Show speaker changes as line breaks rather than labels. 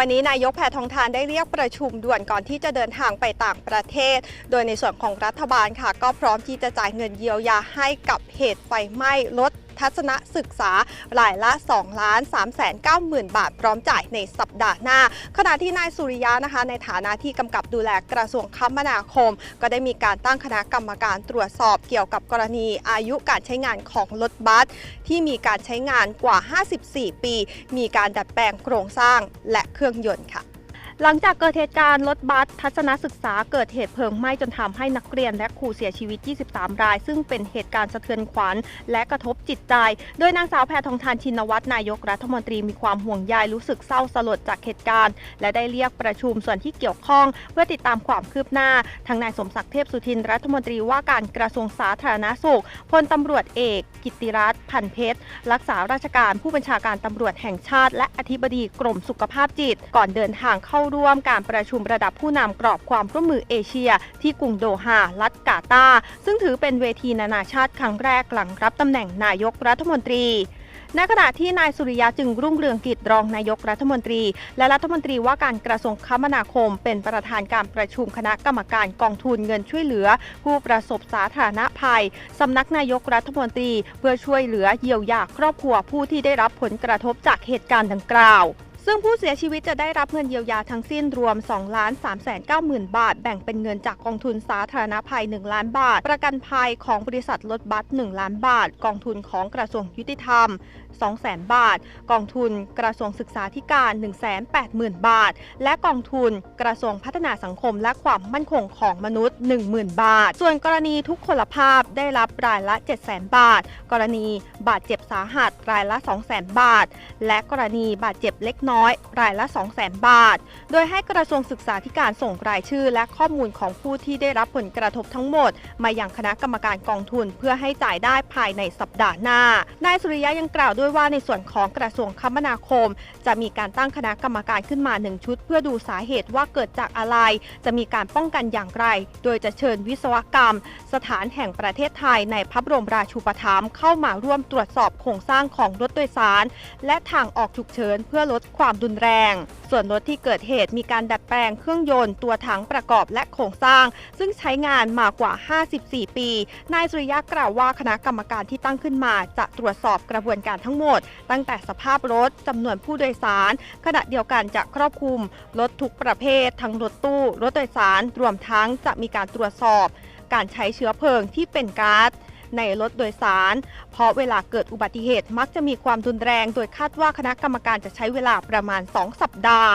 วันนี้นายกแพทองทานได้เรียกประชุมด่วนก่อนที่จะเดินทางไปต่างประเทศ โดยในส่วนของรัฐบาลค่ะ ก็พร้อมที่จะจ่ายเงินเยียวยาให้กับเหตุไฟไหม้รถ ทัศนศึกษารายละ2ล้าน3แสน9หมื่นบาท พร้อมจ่ายในสัปดาห์หน้า ขณะที่นายสุริยะนะคะ ในฐานะที่กำกับดูแลกระทรวงคมนาคม ก็ได้มีการตั้งคณะกรรมการตรวจสอบเกี่ยวกับกรณีอายุการใช้งานของรถบัสที่มีการใช้งานกว่า 54 ปี มีการดัดแปลงโครงสร้างและเครื่องยนต์ค่ะ หลังจากเกิดเหตุการณ์รถบัสทัศนศึกษาเกิดเหตุเพลิงไหม้จนทำให้นักเรียนและครูเสียชีวิต 23 ราย ซึ่งเป็นเหตุการณ์สะเทือนขวัญและกระทบจิตใจ โดยนางสาวแพทองทานชินวัตรนายกรัฐมนตรีมีความห่วงใยรู้สึกเศร้าสลดจากเหตุการณ์ และได้เรียกประชุมส่วนที่เกี่ยวข้อง เพื่อติดตามความคืบหน้าทางนายสมศักดิ์เทพสุทินรัฐมนตรีว่าการกระทรวงสาธารณสุขพลตำรวจเอก กิตติรัตน์พันเพชรรักษาราชการผู้บัญชาการตำรวจแห่งชาติ และอธิบดีกรมสุขภาพจิต ก่อนเดินทางเข้าร่วมการประชุมระดับผู้นำกรอบความร่วมมือเอเชีย ที่กรุงโดฮารัฐกาตา ซึ่งถือเป็นเวทีนานาชาติครั้งแรกหลังรับตำแหน่งนายกรัฐมนตรีในขณะที่นายสุริยะจึงรุ่งเรืองกิจรองนายกรัฐมนตรี และรัฐมนตรีว่าการกระทรวงคมนาคม เป็นประธานการประชุมคณะกรรมการกองทุนเงินช่วยเหลือ ผู้ประสบสาธารณภัย สำนักนายกรัฐมนตรี เพื่อช่วยเหลือเยียวยาครอบครัวผู้ที่ได้รับผลกระทบจากเหตุการณ์ดังกล่าว ซึ่งผู้เสียชีวิตจะได้รับเงินเยียวยาทั้งสิ้นรวม 2 ล้าน3แสน9หมื่นบาท แบ่งเป็นเงินจากกองทุนสาธารณภัย 1 ล้านบาท ประกันภัยของบริษัทรถบัส1ล้านบาท กองทุนของกระทรวงยุติธรรม2แสนบาท กองทุนกระทรวงศึกษาธิการ 1 8 0 0 0 0 บาท และกองทุนกระทรวงพัฒนาสังคมและความมั่นคงของมนุษย์ 10,000 บาท ส่วนกรณีทุกพลภาพได้รับรายละ 700,000 บาท กรณีบาดเจ็บสาหัสรายละ 200,000 บาท และกรณีบาดเจ็บเล็กน้อยรายละ 200,000 บาท โดยให้กระทรวงศึกษาธิการส่งรายชื่อ และข้อมูลของผู้ที่ได้รับผลกระทบทั้งหมด มาอยังคณะกรรมการกองทุนเพื่อให้จ่ายได้ภายในสัปดาห์หน้า นายสุริยะยังกล่าวด้วยว่าในส่วนของกระทรวงคมนาคม จะมีการตั้งคณะกรรมการขึ้นมาหนึ่งชุด เพื่อดูสาเหตุว่าเกิดจากอะไร จะมีการป้องกันอย่างไร โดยจะเชิญวิศวกรรม สถานแห่งประเทศไทยในพระบรมราชูปถัมภ์เข้ามาร่วมตรวจสอบโครงสร้างของรถโดยสาร และทางออกฉุกเฉินเพื่อลดความความรุนแรง ส่วนรถที่เกิดเหตุมีการดัดแปลงเครื่องยนต์ตัวถังประกอบและโครงสร้าง ซึ่งใช้งานมากว่า 54 ปี นายสุริยะกล่าวว่าคณะกรรมการที่ตั้งขึ้นมา จะตรวจสอบกระบวนการทั้งหมด ตั้งแต่สภาพรถจำนวนผู้โดยสาร ขณะเดียวกันจะครอบคลุมรถทุกประเภท ทั้งรถตู้ รถโดยสารรวมทั้งจะมีการตรวจสอบ การใช้เชื้อเพลิงที่เป็นก๊าซ ในรถโดยสาร เพราะเวลาเกิดอุบัติเหตุมักจะมีความรุนแรง โดยคาดว่าคณะกรรมการจะใช้เวลาประมาณ 2 สัปดาห์